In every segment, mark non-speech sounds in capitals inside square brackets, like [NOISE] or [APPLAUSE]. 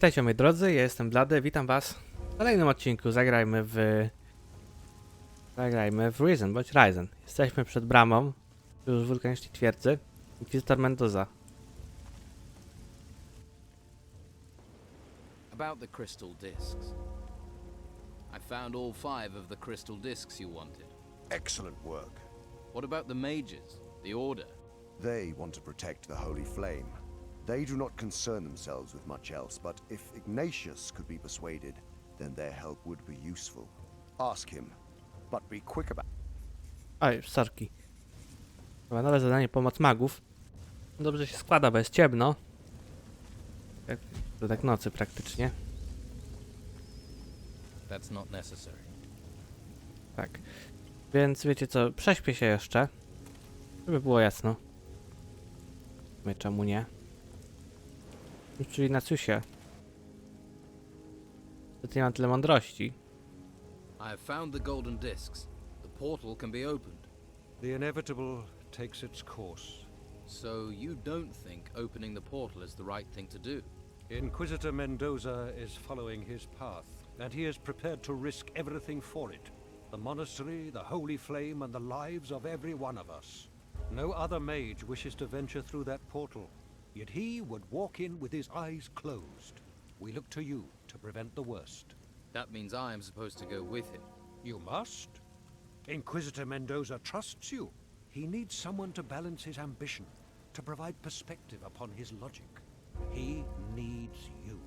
Witajcie moi drodzy, ja jestem Blady, witam was w kolejnym odcinku Zagrajmy w... Zagrajmy w Risen, bądź Ryzen. Jesteśmy przed bramą, już wulkanicznej twierdzy. Inkwizytor Mendoza. About the crystal discs. I found all five of the crystal discs you wanted. Excellent work. What about the mages? The Order? They want to protect the Holy Flame. They do not concern themselves with much else, but if Ignatius could be persuaded, then their help would be useful. Ask him, but be quick about Oj, sorki. Chyba nowe zadanie pomoc magów. Dobrze się składa, bo jest ciemno. Jak, to tak nocy praktycznie. That's not necessary. Tak. Więc wiecie co, prześpię się jeszcze. Żeby było jasno. My czemu nie? Czyli na Ignacjusie. Niestety nie mam tyle mądrości. I have found the golden discs. The portal can be opened. The inevitable takes its course. So you don't think opening the portal is the right thing to do? Inquisitor Mendoza is following his path, and he is prepared to risk everything for it the monastery, the holy flame, and the lives of every one of us. No other mage wishes to venture through that portal, yet he would walk in with his eyes closed. We look to you to prevent the worst. That means I am supposed to go with him. You must. Inquisitor Mendoza trusts you. He needs someone to balance his ambition, to provide perspective upon his logic. He needs you.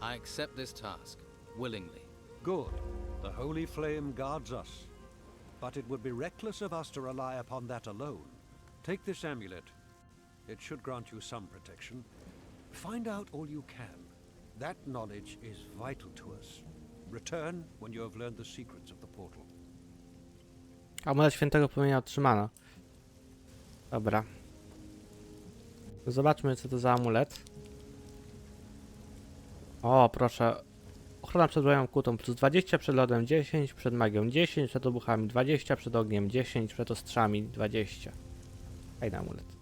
I accept this task, willingly. Good. The Holy Flame guards us. But it would be reckless of us to rely upon that alone. Take this amulet. It should grant you some protection. Find out all you can. That knowledge is vital to us. Return when you have learned the secrets of the portal. Amulet świętego płomienia otrzymano. Dobra. Zobaczmy co to za amulet. O, proszę. Ochrona przed broją kutą plus 20 przed lodem 10, przed magią 10, przed obuchami 20, przed ogniem 10, przed ostrzami 20. Fajny amulet.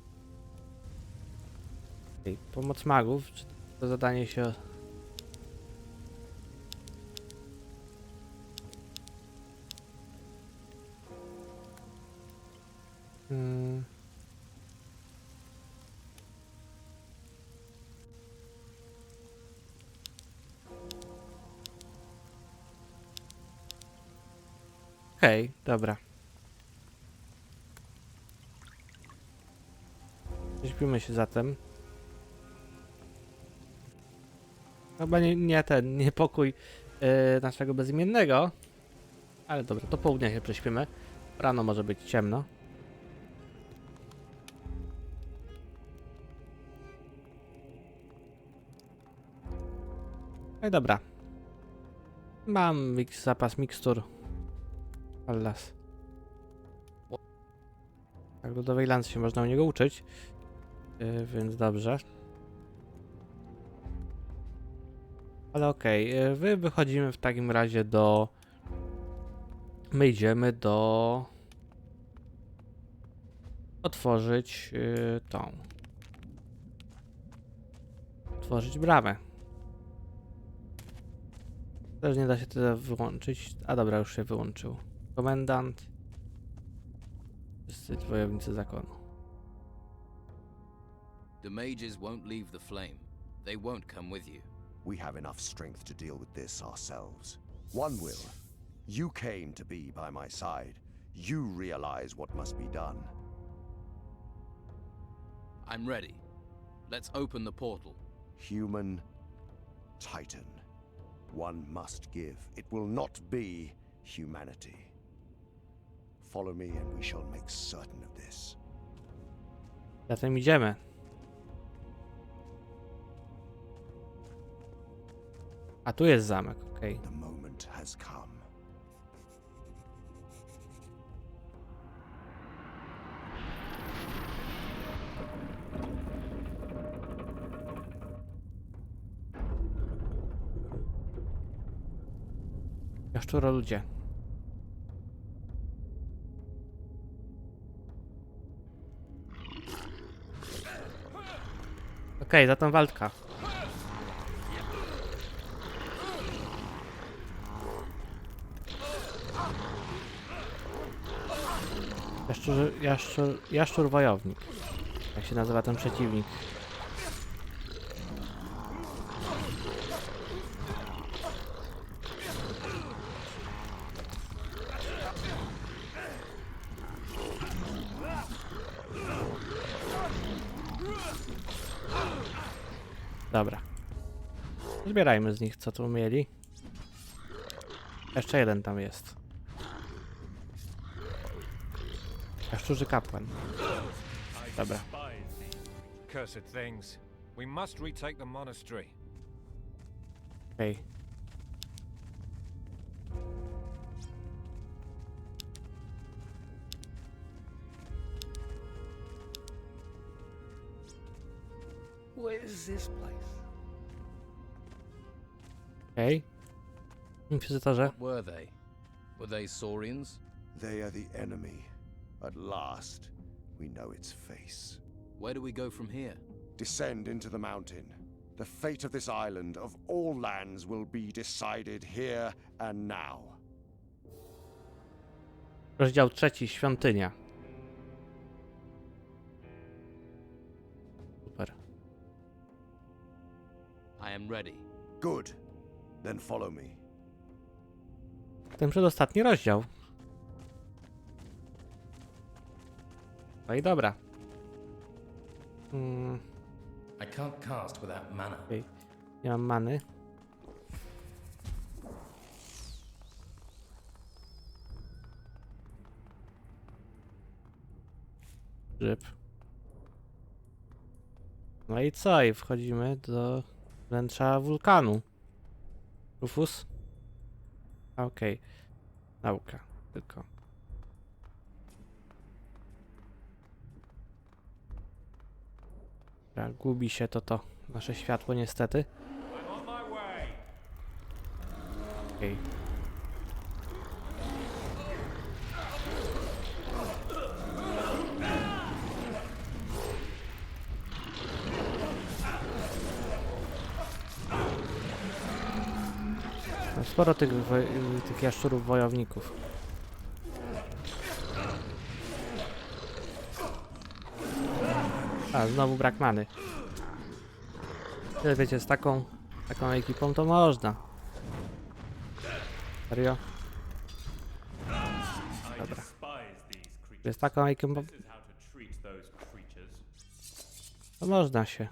Okej, pomoc magów. Czy to zadanie się... Okej, dobra. Śpimy się zatem. Chyba nie, nie ten, [LAUGHS] nie pokój yy, naszego bezimiennego. Ale dobra, do południa się prześpimy. Rano może być ciemno. No i dobra. Mam zapas mikstur. Allas. Tak, ludowej lans się można u niego uczyć. Yy, więc dobrze. Ale okej, yy, wy wychodzimy w takim razie do... My idziemy do... Otworzyć yy, tą. Otworzyć bramę. Też nie da się tyle wyłączyć. A dobra, już się wyłączył. Komendant. Wszyscy wojownicy zakonu. The mages won't leave the flame. They won't come with you. We have enough strength to deal with this ourselves. One will. You came to be by my side. You realize what must be done. I'm ready. Let's open the portal. Human Titan. One must give. It will not be humanity. Follow me, and we shall make certain of this. Zatem idziemy. A tu jest zamek, okej. The moment has come. Jaszczuro ludzie. Okej, zatem walka. Jaszczur, jaszczur, jaszczur wojownik. Jak się nazywa ten przeciwnik? Dobra. Zbierajmy z nich, co tu mieli. Jeszcze jeden tam jest. Jaszczurzy kapłan. Dobra. Cursed things. We must retake the monastery. Okej. What is this place? Okej. Inkwizytorze. What were they? Were they Saurians? They are the enemy. At last, we know its face. Where do we go from here? Descend into the mountain. The fate of this island, of all lands, will be decided here and now. Rozdział trzeci, świątynia. Super. I am ready. Good. Then follow me. Ten przedostatni rozdział. No i dobra. Mm, I can't cast without mana. okej. Nie mam many. Grzyb. No i co? I wchodzimy do wnętrza wulkanu. Rufus? Okej. Nauka. Tylko. Dobra, gubi się to to nasze światło niestety. Okej. No, Sporo tych, tych jaszczurów wojowników. A, znowu brak many. Ale wiecie, z taką, taką ekipą to można. Serio? Dobra. Jest taką ekipą, to to można się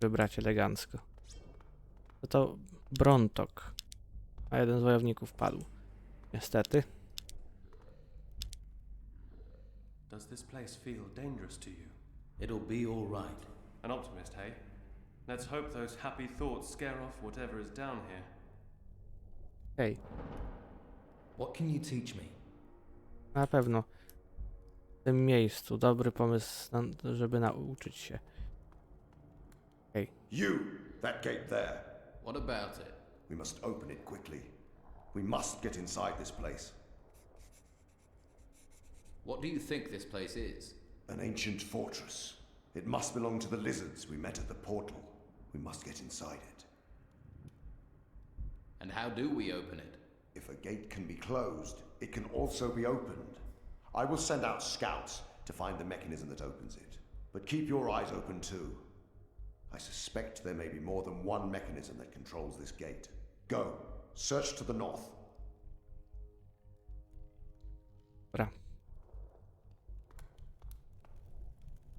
wybrać elegancko. No to Brontok. A jeden z wojowników padł. Niestety. Does this place feel dangerous to you? It'll be all right. An optimist, hey? Let's hope those happy thoughts scare off whatever is down here. Hej, What can you teach me? na pewno w tym miejscu dobry pomysł, na, żeby nauczyć się. You, that gate there. What about it? We must open it quickly. We must get inside this place. What do you think this place is? An ancient fortress. It must belong to the lizards we met at the portal. We must get inside it. And how do we open it? If a gate can be closed, it can also be opened. I will send out scouts to find the mechanism that opens it. But keep your eyes open too. I suspect there may be more than one mechanism that controls this gate. Go, search to the north. Dobra.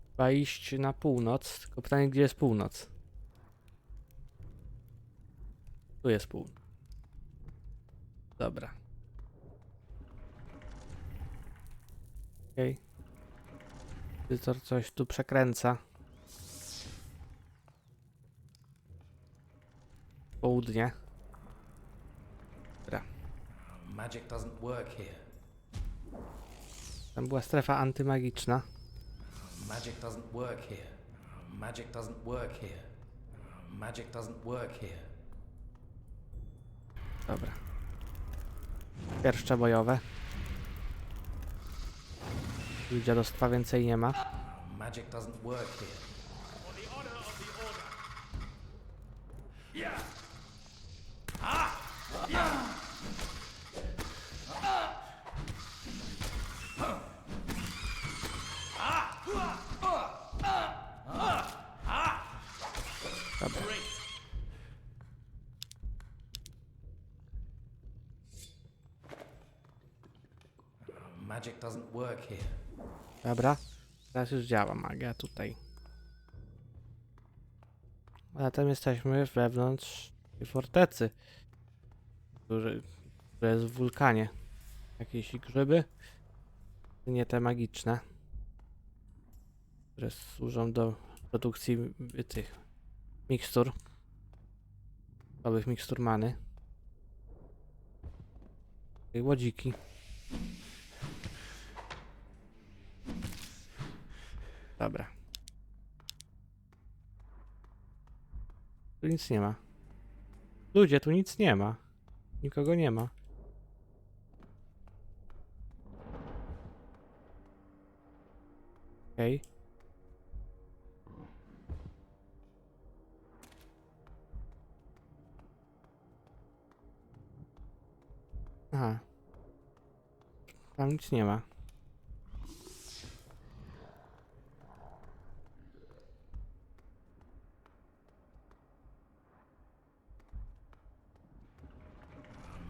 Trzeba iść na północ, tylko pytanie, gdzie jest północ? Tu jest północ. Dobra. Okej. Okay. coś tu przekręca. Południe. Magic doesn't work here. Tam była strefa antymagiczna. Magic doesn't work here. Magic doesn't work here. Magic doesn't work here. Dobra. Pierwsze bojowe. Tu Dziadostwa więcej nie ma. Magic doesn't work here. For the honor of the Order, Dobra. Magic doesn't work here. Dobra. Teraz już działa magia tutaj. A zatem jesteśmy wewnątrz tej fortecy. Który, która jest w wulkanie. Jakieś grzyby. Nie te magiczne. Które służą do produkcji tych mikstur. Nowych mikstur many. I łodziki. Dobra. Tu nic nie ma. Ludzie, tu nic nie ma. Nikogo nie ma. Okej. Aha. Tam nic nie ma.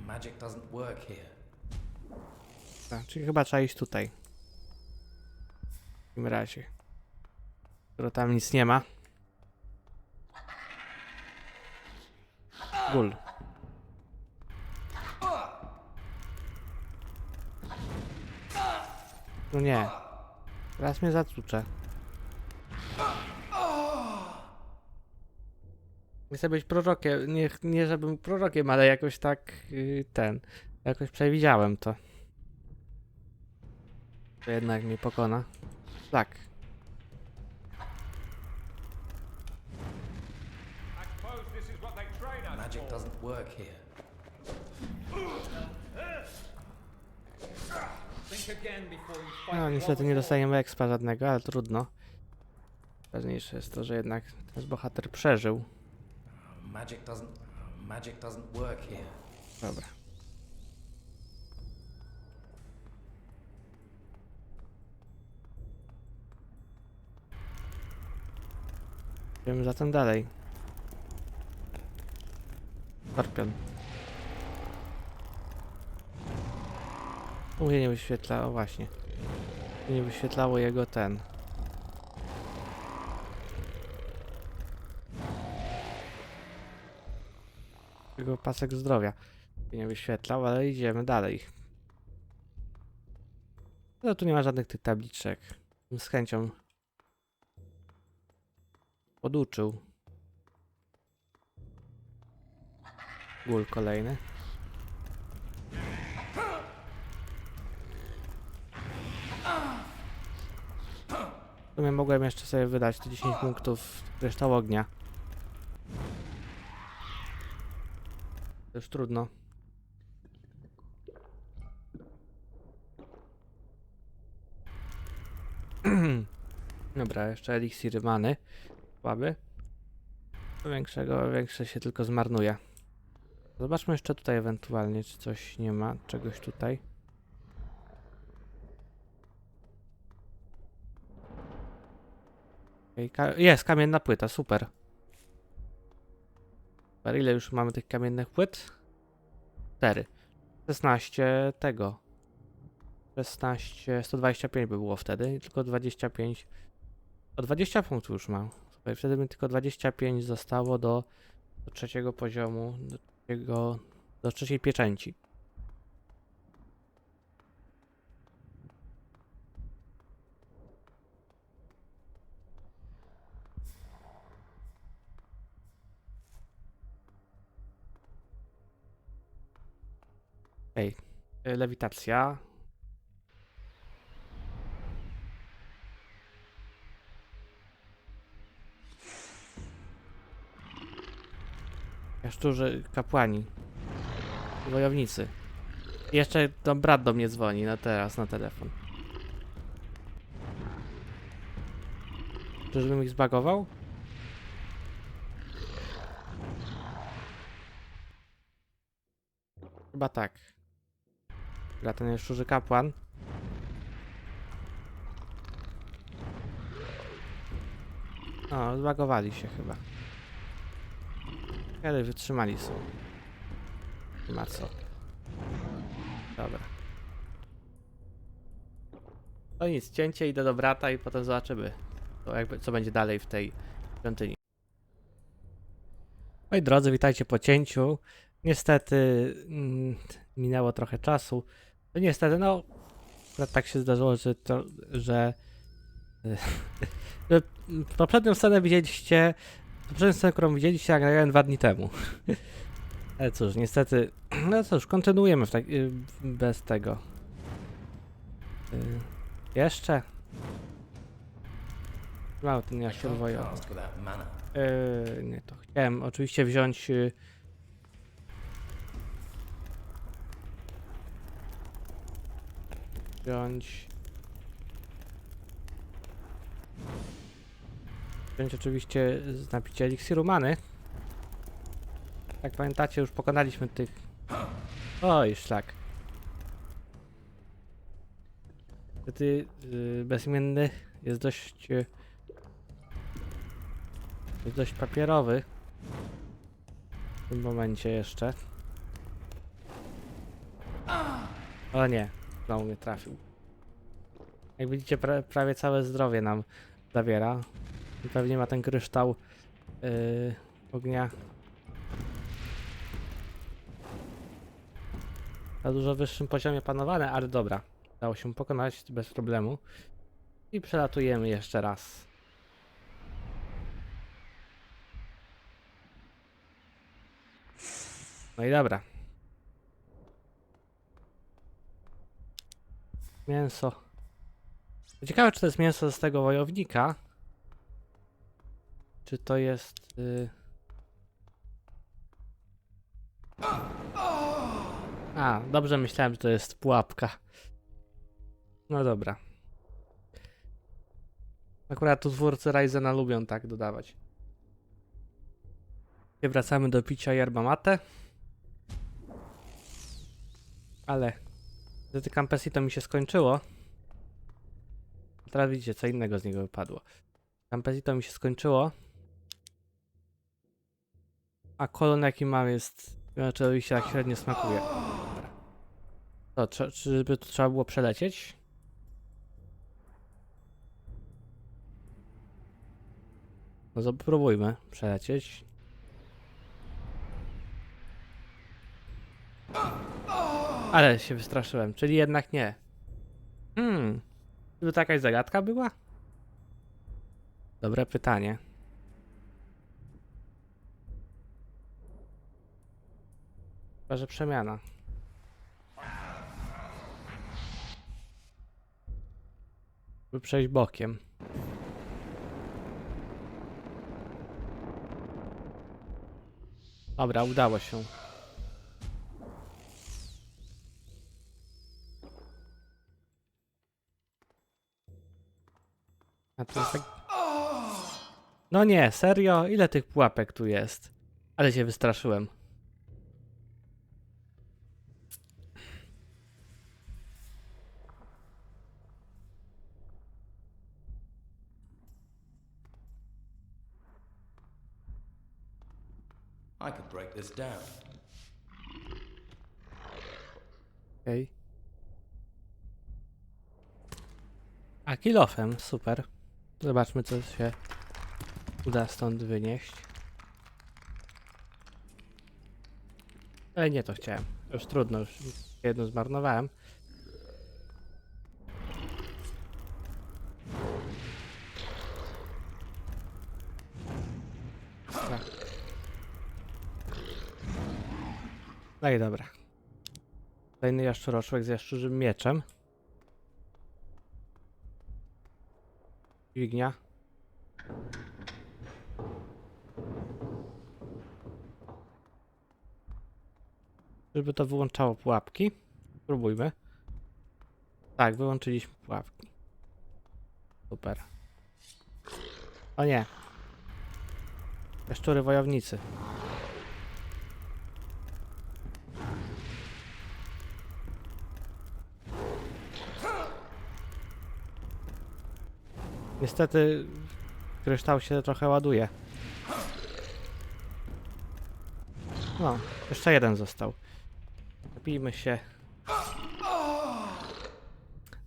Magic doesn't work here. Tak, czyli chyba trzeba iść tutaj. W takim razie. Skoro tam nic nie ma. Gul. No nie. Teraz mnie zatłucze. Nie chcę być prorokiem, nie, nie żebym prorokiem, ale jakoś tak yy, ten, jakoś przewidziałem to. To jednak mnie pokona. Tak. Magic doesn't work here. No niestety nie dostajemy expa żadnego, ale trudno. Ważniejsze jest to, że jednak ten bohater przeżył. Magic doesn't. Magic doesn't work here. Dobra. Idziemy zatem dalej. Skorpion. U mnie nie wyświetla, o właśnie. Nie wyświetlało jego ten. Jego pasek zdrowia się nie wyświetlał, ale idziemy dalej. No tu nie ma żadnych tych tabliczek. Z chęcią poduczył. Gól kolejny. W sumie mogłem jeszcze sobie wydać te 10 punktów kryształ ognia. Już trudno. [CLEARS THROAT] Dobra, jeszcze eliksiry many. Słaby. Większego, większe się tylko zmarnuje. Zobaczmy jeszcze tutaj ewentualnie, czy coś nie ma, czegoś tutaj. Jest, kamienna płyta, super. Super, ile już mamy tych kamiennych płyt? 4. 16 tego. 16, 125 by było wtedy, tylko 25. O 20 punktów już mam. Słuchaj, wtedy mi tylko 25 zostało do, do trzeciego poziomu, do, trzeciego, do trzeciej pieczęci. Ej, y, lewitacja. Jaszczurzy, kapłani. Wojownicy. Jeszcze to brat do mnie dzwoni na teraz, na telefon. Czyżbym ich zbagował? Chyba tak. Gra ten jaszczurzy kapłan. O, zbagowali się chyba. Ale wytrzymali są. Nie ma co. Dobra. To nic, cięcie, idę do brata i potem zobaczymy, to jakby, co będzie dalej w tej świątyni. Moi drodzy, witajcie po cięciu. Niestety mm, minęło trochę czasu. No niestety, no, tak się zdarzyło, że to, że, [LAUGHS] że poprzednią scenę widzieliście, poprzednią scenę, którą widzieliście, nagrałem dwa dni temu. [LAUGHS] Ale cóż, niestety, [CLEARS THROAT] no cóż, kontynuujemy w tak, y, bez tego. Y, Jeszcze? Mało ten without mana. Yy, nie, to chciałem oczywiście wziąć. Wziąć. Wziąć oczywiście z napicia eliksiru many. Jak pamiętacie, już pokonaliśmy tych. Oj, szlak. Niestety yy, bezimienny jest dość. Yy, jest dość papierowy. W tym momencie jeszcze. O nie, znowu mnie trafił. Jak widzicie, pra prawie całe zdrowie nam zawiera. I pewnie ma ten kryształ yy, ognia. Na dużo wyższym poziomie panowane, ale dobra. Dało się pokonać bez problemu. I przelatujemy jeszcze raz. No i dobra. Mięso. Ciekawe, czy to jest mięso z tego wojownika. Czy to jest. Y... A, dobrze myślałem, że to jest pułapka. No dobra. Akurat tu twórcy Ryzena lubią tak dodawać. Wracamy do picia yerba mate. Ale niestety Campesito mi się skończyło. Teraz widzicie, co innego z niego wypadło. Campesito mi się skończyło. A kolon jaki mam jest... Znaczy oczywiście tak średnio smakuje. To, trze- czyżby tu trzeba było przelecieć? No to próbujmy przelecieć. Ale się wystraszyłem, czyli jednak nie. Hmm. Czy to jakaś zagadka była? Dobre pytanie. Chyba, że przemiana. By przejść bokiem. Dobra, udało się. A to jest tak... No nie, serio? Ile tych pułapek tu jest? Ale się wystraszyłem. I could break this down. Okej. A kilofem, super. Zobaczmy, co się uda stąd wynieść. Ale nie to chciałem. Już trudno, już jedno zmarnowałem. Dobra. No i dobra. Kolejny jaszczuroczłek z jaszczurzym mieczem. Dźwignia. Żeby to wyłączało pułapki. Spróbujmy. Tak, wyłączyliśmy pułapki. Super. O nie. Jaszczury wojownicy. Niestety kryształ się trochę ładuje. No, jeszcze jeden został. Napijmy się.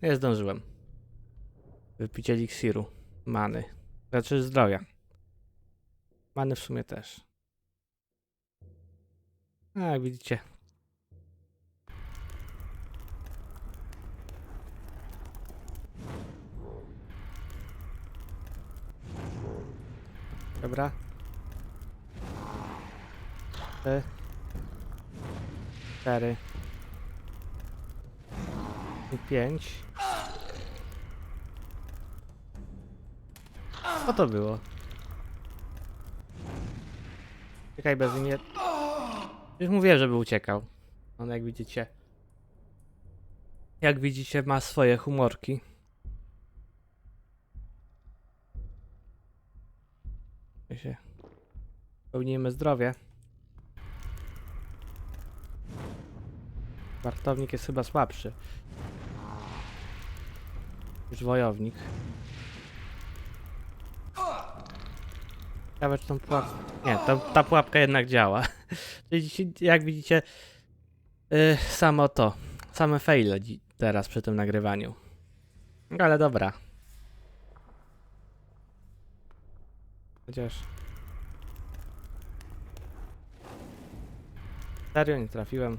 Nie zdążyłem. Wypić eliksiru. Many. Znaczy zdrowia. Many w sumie też. A, jak widzicie. Dobra. Trzy. Cztery. I pięć. Co to było? Czekaj, bez mnie. Już mówiłem, żeby uciekał. On jak widzicie. Jak widzicie, ma swoje humorki. Pełnimy zdrowie. Wartownik jest chyba słabszy. Niż wojownik. Ciekawe tą pułapkę... Nie, ta, ta pułapka jednak działa. [LAUGHS] Czyli jak widzicie, yy, samo to. Same faile teraz przy tym nagrywaniu. Ale dobra. Chociaż... Serio nie trafiłem.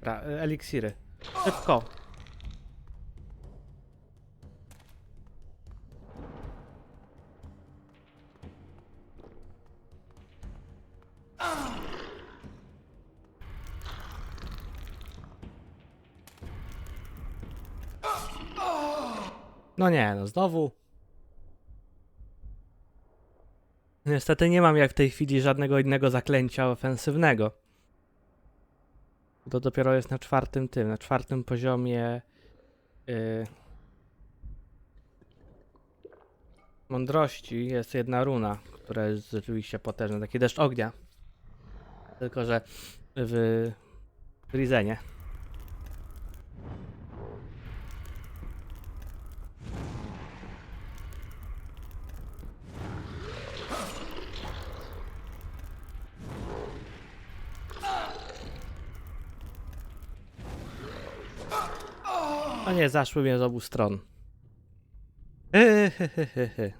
Dobra, eliksiry. Szybko. No nie, no znowu. Niestety nie mam jak w tej chwili żadnego innego zaklęcia ofensywnego. To dopiero jest na czwartym tym, na czwartym poziomie yy, mądrości jest jedna runa, która jest rzeczywiście potężna, taki deszcz ognia. Tylko, że w, Rizenie. O nie, zaszły mnie z obu stron. Ehehehe.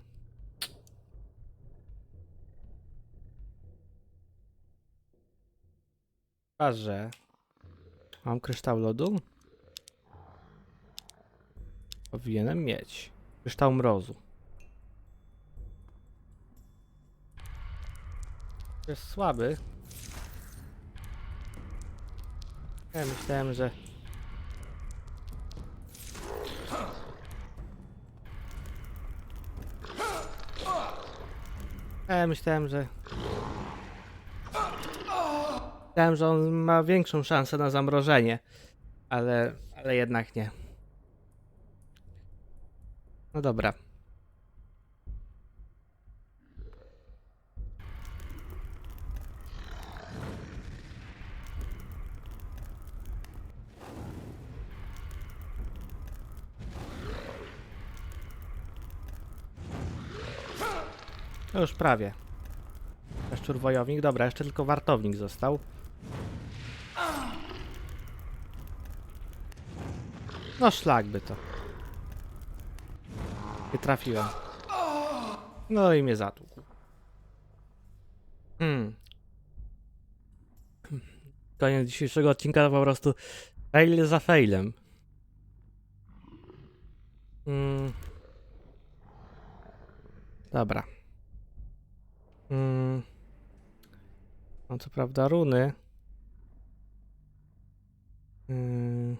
Mam kryształ lodu? Powinienem mieć. Kryształ mrozu. Jest słaby. Ja myślałem, że Ja myślałem, że. Myślałem, że on ma większą szansę na zamrożenie, ale, ale jednak nie. No dobra. No już prawie. Szczur wojownik. Dobra, jeszcze tylko wartownik został. No szlak by to. Nie trafiłem. No i mnie zatłukł. Hmm. Koniec dzisiejszego odcinka po prostu fail za failem. Hmm. Dobra. Mm. No co prawda runy. Mm.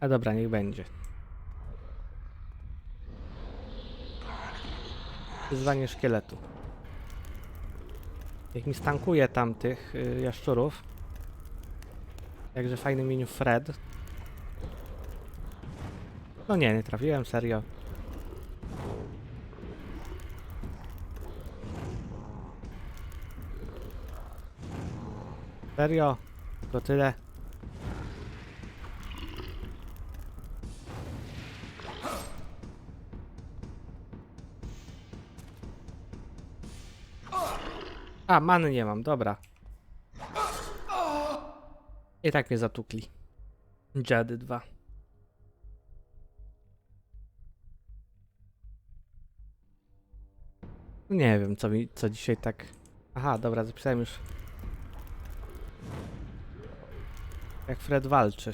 A dobra, niech będzie. Wyzwanie szkieletu. Jak mi stankuje tam tych y, jaszczurów. Jakże fajny menu Fred. No nie, nie trafiłem, serio. Serio? To tyle? A, many nie mam, dobra. I tak mnie zatukli. Dziady dwa. Nie wiem, co mi, co dzisiaj tak... Aha, dobra, zapisałem już. Jak Fred walczy.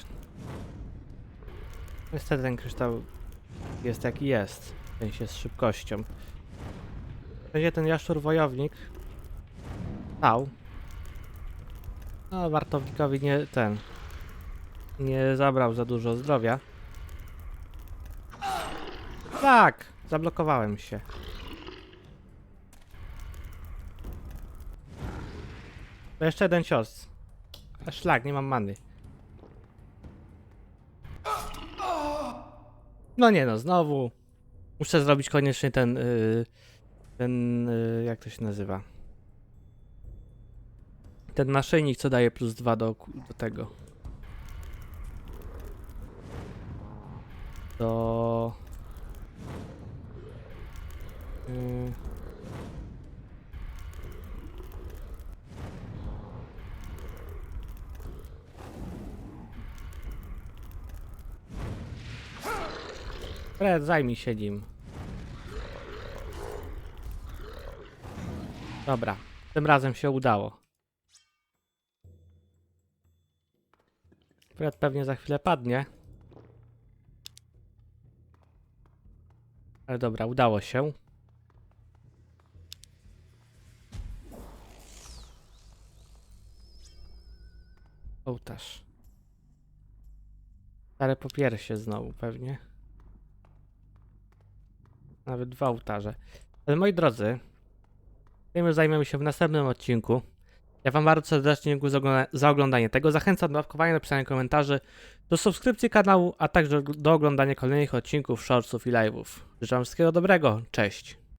Niestety ten kryształ jest jaki jest. W sensie z szybkością. Sensie ten jaszczur wojownik stał. No, wartownikowi nie ten. Nie zabrał za dużo zdrowia. Tak! Zablokowałem się. To jeszcze jeden cios. A szlak, nie mam many. No nie no, znowu. Muszę zrobić koniecznie ten. Yy, ten. Yy, jak to się nazywa? Ten naszyjnik, co daje plus dwa do, do tego. Do. Yy. Fred, zajmij się nim. Dobra, tym razem się udało. Fred pewnie za chwilę padnie. Ale dobra, udało się. Ołtarz. Ale po piersie znowu pewnie. Nawet dwa ołtarze. Ale moi drodzy, tym już zajmiemy się w następnym odcinku. Ja wam bardzo serdecznie dziękuję za ogląda- za oglądanie tego. Zachęcam do łapkowania, napisania komentarzy, do subskrypcji kanału, a także do oglądania kolejnych odcinków, shortsów i live'ów. Życzę wszystkiego dobrego. Cześć!